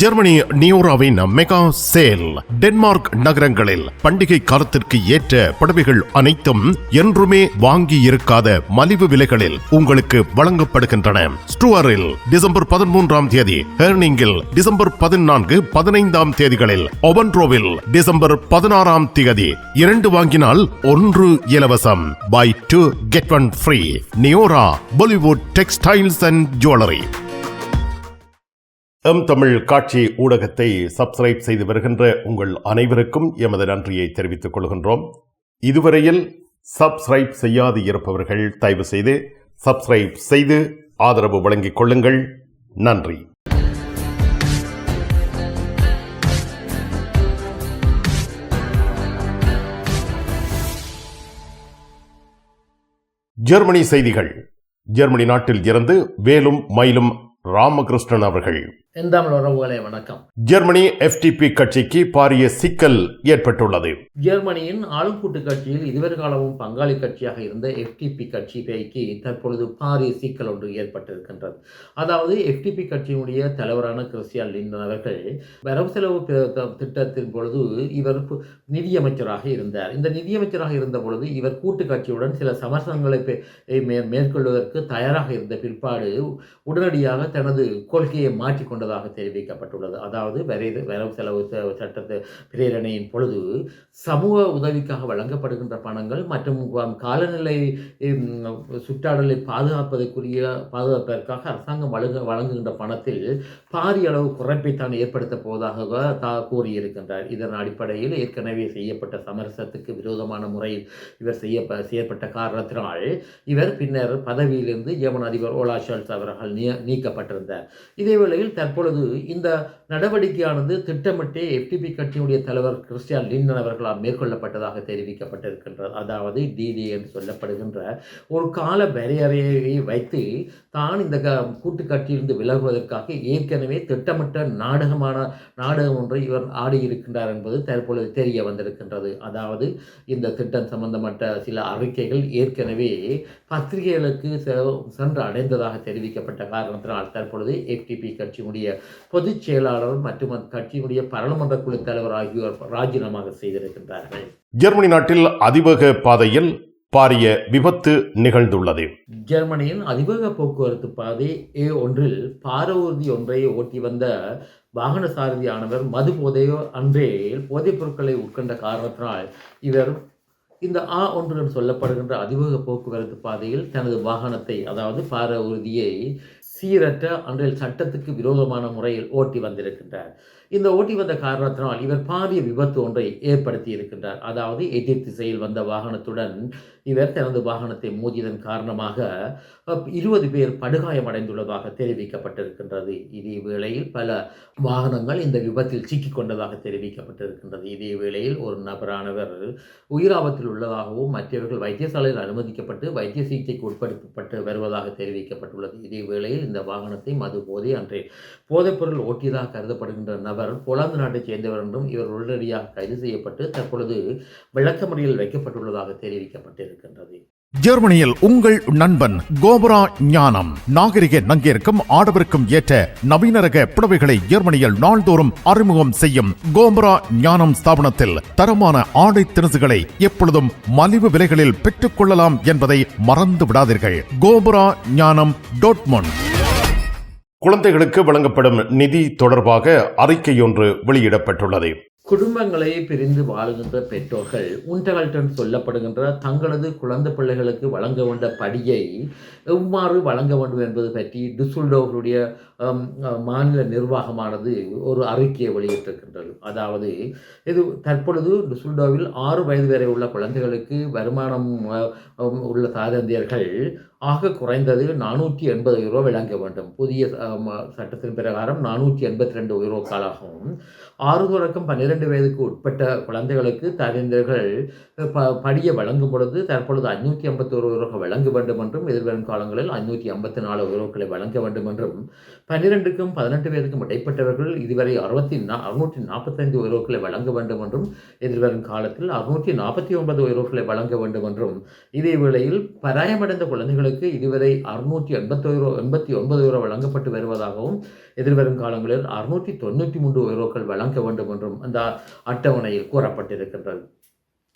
Germany நியோராவின் mega sale. Denmark நகரங்களில் பண்டிகை காலத்திற்கு ஏற்ற புடவைகள் அனைத்தும் என்றுமே வாங்கி இருக்காத மலிவு விலைகளில் உங்களுக்கு வழங்கப்படுகின்றன. ஸ்டுவரில் டிசம்பர் பதிமூன்றாம் தேதி ஹெர்னிங்கில் டிசம்பர் பதினான்கு பதினைந்தாம் தேதிகளில் ஒவன்ட்ரோவில் டிசம்பர் பதினாறாம் தேதி இரண்டு வாங்கினால் ஒன்று இலவசம். Buy two get one free Neora Bollywood textiles and jewellery M Tamil காட்சி ஊடகத்தை சப்ஸ்கிரைப் செய்து வருகின்ற உங்கள் அனைவருக்கும் எமது நன்றியை தெரிவித்துக் கொள்கின்றோம். இதுவரையில் சப்ஸ்கிரைப் செய்யாது இருப்பவர்கள் தயவு செய்து சப்ஸ்கிரைப் செய்து ஆதரவு வழங்கிக் கொள்ளுங்கள். நன்றி. ஜெர்மனி செய்திகள். ஜெர்மனி நாட்டில் இருந்து வேலும் மயிலும் ராமகிருஷ்ணன் அவர்கள். எந்தாமல் உறவுகளே வணக்கம். ஜெர்மனி எஃப்டிபி கட்சிக்கு பாரிய சிக்கல் ஏற்பட்டுள்ளது. ஜெர்மனியின் ஆளும் கூட்டு கட்சியில் இதுவரை காலமும் பங்காளி கட்சியாக இருந்த எஃப்டிபி கட்சி பைக்கு தற்பொழுது பாரிய சிக்கல் ஒன்று ஏற்பட்டிருக்கின்றது. அதாவது எஃப்டிபி கட்சியினுடைய தலைவரான கிறிஸ்டியான் லிண்டன் அவர்கள் வரவு செலவு திட்டத்தின் பொழுது இவர் நிதியமைச்சராக இருந்தார். இந்த நிதியமைச்சராக இருந்த பொழுது இவர் கூட்டு கட்சியுடன் சில சமரசங்களை மேற்கொள்வதற்கு தயாராக இருந்த பிற்பாடு உடனடியாக தனது கொள்கையை கொண்டதாக தெரிவிக்கப்பட்டுள்ளது. அதாவது வரைவு வரவு செலவு சட்டத்து பிரேரணையின் பொழுது சமூக உதவிக்காக வழங்கப்படுகின்ற பணங்கள் மற்றும் காலநிலை சுற்றாடலை பாதுகாப்பதற்குரிய பாதுகாப்பதற்காக அரசாங்கம் வழங்க வழங்குகின்ற பணத்தில் பாரிய அளவு குறைப்பைத்தான் ஏற்படுத்தப் போவதாக தா கூறியிருக்கின்றார். இதன் அடிப்படையில் ஏற்கனவே செய்யப்பட்ட சமரசத்துக்கு விரோதமான முறையில் இவர் செய்ய செய்யப்பட்ட காரணத்தினால் இவர் பின்னர் பதவியிலிருந்து ஜெர்மன் அதிபர் ஓலா ஷால்ஸ் அவர்கள் நீக்கப்பட்டிருந்தார். இதே வேளையில் தற்பொழுது இந்த நடவடிக்கையானது திட்டமிட்டே எஃப்டிபி கட்சியினுடைய தலைவர் கிறிஸ்டியான் லிண்டன் அவர்களால் மேற்கொள்ளப்பட்டதாக தெரிவிக்கப்பட்டிருக்கின்றது. அதாவது டிடி என்று சொல்லப்படுகின்ற ஒரு கால வரையறையை வைத்து தான் இந்த க கூட்டு கட்சியிலிருந்து விலகுவதற்காக ஏற்கனவே திட்டமிட்ட நாடகமான நாடகம் ஒன்றை இவர் ஆடியிருக்கின்றார் என்பது தற்பொழுது தெரிய வந்திருக்கின்றது. அதாவது இந்த திட்டம் சம்பந்தப்பட்ட சில அறிக்கைகள் ஏற்கனவே பத்திரிகைகளுக்கு சென்று அடைந்ததாக தெரிவிக்கப்பட்ட காரணத்தினால் தற்பொழுது எஃப்டிபி கட்சியினுடைய பொதுச் செயலாளர் மற்றும் அக்கட்சியினுடைய பாராளுமன்ற குழு தலைவர் ஆகியோர் ராஜினாமா செய்திருக்கின்றார்கள். ஜெர்மனி நாட்டில் அதிவேக பாதையில் பாரிய விபத்து நிகழ்ந்துள்ளது. ஜெர்மனியின் அதிவேக போக்குவரத்து பாதை ஏ ஒன்றில் பாரவூர்தி ஒன்றை ஓட்டி வந்த வாகன சாரதியானவர் மது போதையோ அன்றே போதைப் பொருட்களை உட்கொண்ட காரணத்தினால் இவர் இந்த ஆ ஒன்று என்று சொல்லப்படுகின்ற அதிவேக போக்குவரத்து பாதையில் தனது வாகனத்தை அதாவது பார சீரற்ற அன்றைய சட்டத்துக்கு விரோதமான முறையில் ஓட்டி வந்திருக்கின்றார். இந்த ஓட்டி வந்த காரணத்தினால் இவர் பாரிய விபத்து ஒன்றை ஏற்படுத்தி இருக்கின்றார். அதாவது எதிர் திசையில் வந்த வாகனத்துடன் இவர் தனது வாகனத்தை மோதியதன் காரணமாக இருபது பேர் படுகாயமடைந்துள்ளதாக தெரிவிக்கப்பட்டிருக்கின்றது. இதே வேளையில் பல வாகனங்கள் இந்த விபத்தில் சிக்கிக் கொண்டதாக தெரிவிக்கப்பட்டிருக்கின்றது. இதே வேளையில் ஒரு நபரானவர் உயிராபத்தில் உள்ளதாகவும் மற்றவர்கள் வைத்தியசாலையில் அனுமதிக்கப்பட்டு வைத்திய சிகிச்சைக்கு உட்படுத்தப்பட்டு வருவதாக தெரிவிக்கப்பட்டுள்ளது. இதே வேளையில் இந்த வாகனத்தை மது போதை அன்றே போதைப்பொருள் ஓட்டியதாக கருதப்படுகின்ற நபர் போலாந்து நாட்டைச் சேர்ந்தவர் என்றும் இவர் உடனடியாக கைது செய்யப்பட்டு தற்பொழுது விளக்கமறியில் வைக்கப்பட்டுள்ளதாக தெரிவிக்கப்பட்டிருக்கின்றது ஜெர்மனியில் உங்கள் நண்பன் கோபரா ஞானம். நாகரிக நங்கிற்கும் ஆடவருக்கும் ஏற்ற நவீன ரக புடவைகளை ஜெர்மனியில் நாள்தோறும் அறிமுகம் செய்யும் கோபரா ஞானம் ஸ்தாபனத்தில் தரமான ஆடை திணுசுகளை எப்பொழுதும் மலிவு விலைகளில் பெற்றுக் கொள்ளலாம் என்பதை மறந்து விடாதீர்கள். கோபரா ஞானம் டோட்மொன் குழந்தைகளுக்கு வழங்கப்படும் நிதி தொடர்பாக அறிக்கையொன்று வெளியிடப்பட்டுள்ளது. குடும்பங்களை பிரிந்து வாழுகின்ற பெற்றோர்கள் உண்டகல்டன் சொல்லப்படுகின்ற தங்களது குழந்தை பிள்ளைகளுக்கு வழங்க வேண்ட படியை எவ்வாறு வழங்க வேண்டும் என்பது பற்றி டிசுல்டோவருடைய மாநில நிர்வாகமானது ஒரு அறிக்கையை வெளியிட்டிருக்கின்றது. அதாவது இது தற்பொழுது டிசுல்டோவில் ஆறு வயது வரை உள்ள குழந்தைகளுக்கு வருமானம் உள்ள தாதந்தியர்கள் ஆக குறைந்தது நானூற்றி எண்பது யூரோ வழங்க வேண்டும். புதிய சட்டத்தின் பிரகாரம் நானூற்றி எண்பத்தி ரெண்டு யூரோக்களாகவும் ஆறு தொடக்கம் பன்னிரெண்டு வயதுக்கு உட்பட்ட குழந்தைகளுக்கு தரிந்தர்கள் ப படியை வழங்கும் பொழுது தற்பொழுது ஐநூற்றி ஐம்பத்தோரு யூரோக்கள் வழங்க வேண்டும் என்றும் எதிர்வரும் காலங்களில் ஐநூற்றி ஐம்பத்தி நாலு யூரோக்களை வழங்க வேண்டும் என்றும் பன்னிரெண்டுக்கும் பதினெட்டு வயதுக்கும் இடைப்பட்டவர்கள் இதுவரை அறுபத்தி நா அறுநூற்றி நாற்பத்தைந்து யூரோக்களை வழங்க வேண்டும் என்றும் எதிர்வரும் காலத்தில் அறுநூற்றி நாற்பத்தி ஒன்பது யூரோக்களை வழங்க வேண்டும் என்றும் இதே வேளையில் பராயமடைந்த குழந்தைகளுக்கு பெண்களுக்கு இதுவரை அறுநூற்றி எண்பத்தி யூரோ எண்பத்தி ஒன்பது யூரோ வழங்கப்பட்டு வருவதாகவும் எதிர்வரும் காலங்களில் அறுநூற்றி தொண்ணூற்றி மூன்று யூரோக்கள் வழங்க வேண்டும் என்றும் அந்த அட்டவணையில் கூறப்பட்டிருக்கின்றது.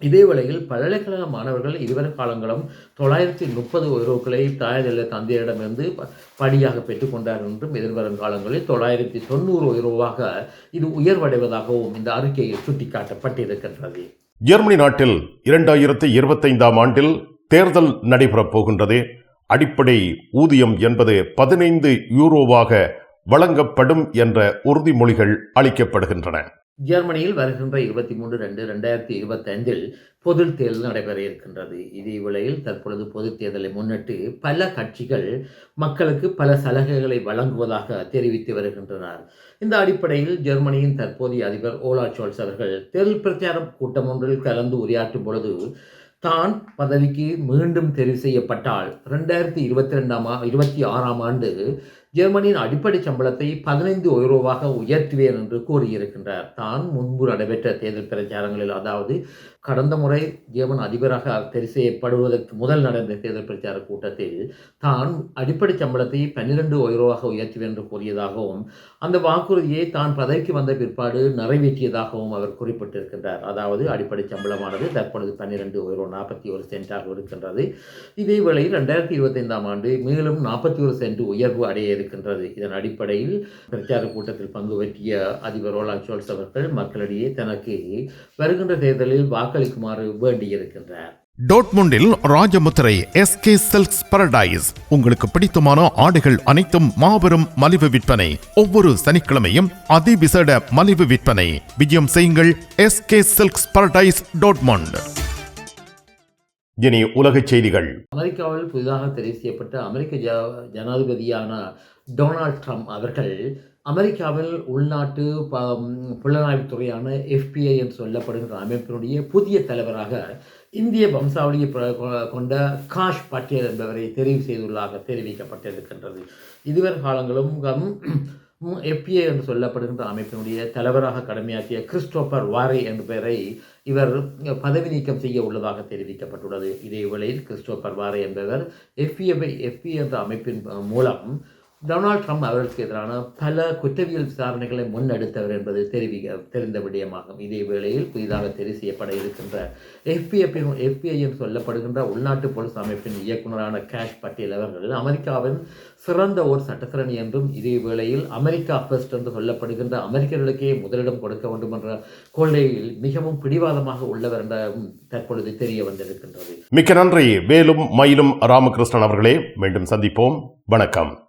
இதே வேளையில் பல்கலைக்கழக மாணவர்கள் இருவரும் காலங்களும் தொள்ளாயிரத்தி முப்பது யூரோக்களை இல்ல தந்தையரிடமிருந்து ப- படியாக பெற்றுக்கொண்டார் என்றும் எதிர்வரும் காலங்களில் தொள்ளாயிரத்தி தொண்ணூறு யூரோவாக இது உயர்வடைவதாகவும் இந்த அறிக்கையில் சுட்டிக்காட்டப்பட்டிருக்கின்றது. ஜெர்மனி நாட்டில் இரண்டாயிரத்தி இருபத்தைந்தாம் ஆண்டில் தேர்தல் நடைபெறப் போகின்றது. அடிப்படை ஊதியம் என்பது பதினைந்து யூரோவாக வழங்கப்படும் என்ற உறுதிமொழிகள் அளிக்கப்படுகின்றன. ஜெர்மனியில் வருகின்ற இருபத்தி மூன்று ரெண்டு ரெண்டாயிரத்தி இருபத்தைந்தில் பொது தேர்தல் நடைபெற இருக்கின்றது. இதே வேளையில் தற்பொழுது பொது தேர்தலை முன்னிட்டு பல கட்சிகள் மக்களுக்கு பல சலுகைகளை வழங்குவதாக தெரிவித்து வருகின்றனர். இந்த அடிப்படையில் ஜெர்மனியின் தற்போதைய அதிபர் ஓலா சோல்ஸ் அவர்கள் தேர்தல் பிரச்சார கூட்டம் ஒன்றில் கலந்து உரையாற்றும் பொழுது தான் பதவிக்கு மீண்டும் தெரிவு செய்யப்பட்டால் ரெண்டாயிரத்தி இருபத்தி ரெண்டாம் இருபத்தி ஆறாம் ஆண்டு ஜெர்மனியின் அடிப்படை சம்பளத்தை பதினைந்து யூரோவாக உயர்த்துவேன் என்று கூறியிருக்கின்றார். தான் முன்பு நடைபெற்ற தேர்தல் பிரச்சாரங்களில் அதாவது கடந்த முறை ஜெர்மன் அதிபராக தெரிவு செய்யப்படுவதற்கு முதல் நடந்த தேர்தல் பிரச்சார கூட்டத்தில் தான் அடிப்படை சம்பளத்தை பன்னிரண்டு யூரோவாக உயர்த்துவேன் என்று கூறியதாகவும் அந்த வாக்குறுதியை தான் பதவிக்கு வந்த பிற்பாடு நிறைவேற்றியதாகவும் அவர் குறிப்பிட்டிருக்கின்றார். அதாவது அடிப்படை சம்பளமானது தற்பொழுது பன்னிரண்டு யூரோ நாற்பத்தி ஒரு சென்டாக இருக்கின்றது. இதே வேளையில் ரெண்டாயிரத்தி இருபத்தைந்தாம் ஆண்டு மேலும் நாற்பத்தி ஒரு சென்ட் உயர்வு அடைய இருக்கின்றது. இதன் அடிப்படையில் பிரச்சார கூட்டத்தில் பங்கு பற்றிய அதிபர் ஓலா சோல்ஸ் அவர்கள் மக்களிடையே தனக்கு வருகின்ற தேர்தலில் வாக்களிக்குமாறு வேண்டியிருக்கின்றார். டோட்முண்டில் ராஜமுத்திரை எஸ்கே சில்க்ஸ் பரடைஸ். உங்களுக்கு பிடித்தமான ஆடைகள் அனைத்தும் மாபெரும் மலிவு விற்பனை. ஒவ்வொரு சனிக்கிழமையும் அதிவிசேட மலிவு விற்பனை. விஜயம் செய்யுங்கள் எஸ்கே சில்க்ஸ் பரடைஸ் டோட்மண்ட். இனி உலகச் செய்திகள். அமெரிக்காவில் புதிதாக தெரிவு செய்யப்பட்ட அமெரிக்க ஜனாதிபதியான டொனால்ட் ட்ரம்ப் அவர்கள் அமெரிக்காவில் உள்நாட்டு ப புலனாய்வுத்துறையான எஃபிஐ என்று சொல்லப்படுகின்ற அமைப்பினுடைய புதிய தலைவராக இந்திய வம்சாவளியை கொண்ட காஷ் பட்டேல் என்பவரை தெரிவு செய்துள்ளதாக தெரிவிக்கப்பட்டிருக்கின்றது. இதுவரை காலங்களும் எஃபிஐ என்று சொல்லப்படுகின்ற அமைப்பினுடைய தலைவராக கடமையாற்றிய கிறிஸ்டோபர் வாரே என்ற பெயரை இவர் பதவி நீக்கம் செய்ய உள்ளதாக தெரிவிக்கப்பட்டுள்ளது. இதே வேளையில் கிறிஸ்டோபர் வாரே என்பவர் எஃபிஐ எஃபி என்ற அமைப்பின் மூலம் டொனால்ட் ட்ரம்ப் அவர்களுக்கு எதிரான பல குற்றவியல் விசாரணைகளை முன்னெடுத்தவர் என்பது தெரிவிக்க தெரிந்த விடயமாகும். இதே வேளையில் புதிதாக தெரிவு செய்யப்பட இருக்கின்ற எஃபிஐ எஃபிஐ என்று சொல்லப்படுகின்ற உள்நாட்டு போலீஸ் அமைப்பின் இயக்குநரான கேஷ் பட்டேல் அவர்கள் அமெரிக்காவின் சிறந்த ஓர் சட்டத்திறன் என்றும் இதே வேளையில் அமெரிக்கா ஃபர்ஸ்ட் என்று சொல்லப்படுகின்ற அமெரிக்கர்களுக்கே முதலிடம் கொடுக்க வேண்டும் என்ற கொள்கையில் மிகவும் பிடிவாதமாக உள்ளவர் என்றும் தற்பொழுது தெரிய வந்திருக்கின்றது. மிக்க நன்றி. வேலும் மயிலும் ராமகிருஷ்ணன் அவர்களே மீண்டும் சந்திப்போம். வணக்கம்.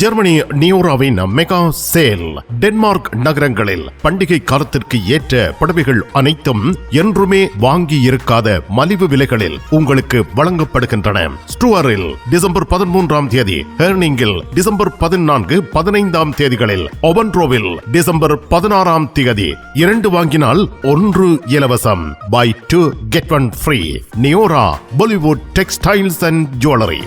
ஜெர்மனி நியோராவின் மெகா சேல் டென்மார்க் நகரங்களில் பண்டிகை காலத்திற்கு ஏற்ற புடவைகள் அனைத்தும் என்றுமே வாங்கி இருக்காத மலிவு விலைகளில் உங்களுக்கு வழங்கப்படுகின்றன. ஸ்டுவரில் டிசம்பர் பதிமூன்றாம் தேதி ஹெர்னிங்கில் டிசம்பர் பதினான்கு பதினைந்தாம் தேதிகளில் ஒவன்ட்ரோவில் டிசம்பர் பதினாறாம் தேதி இரண்டு வாங்கினால் ஒன்று இலவசம். Buy two get one free Neora Bollywood textiles and jewellery.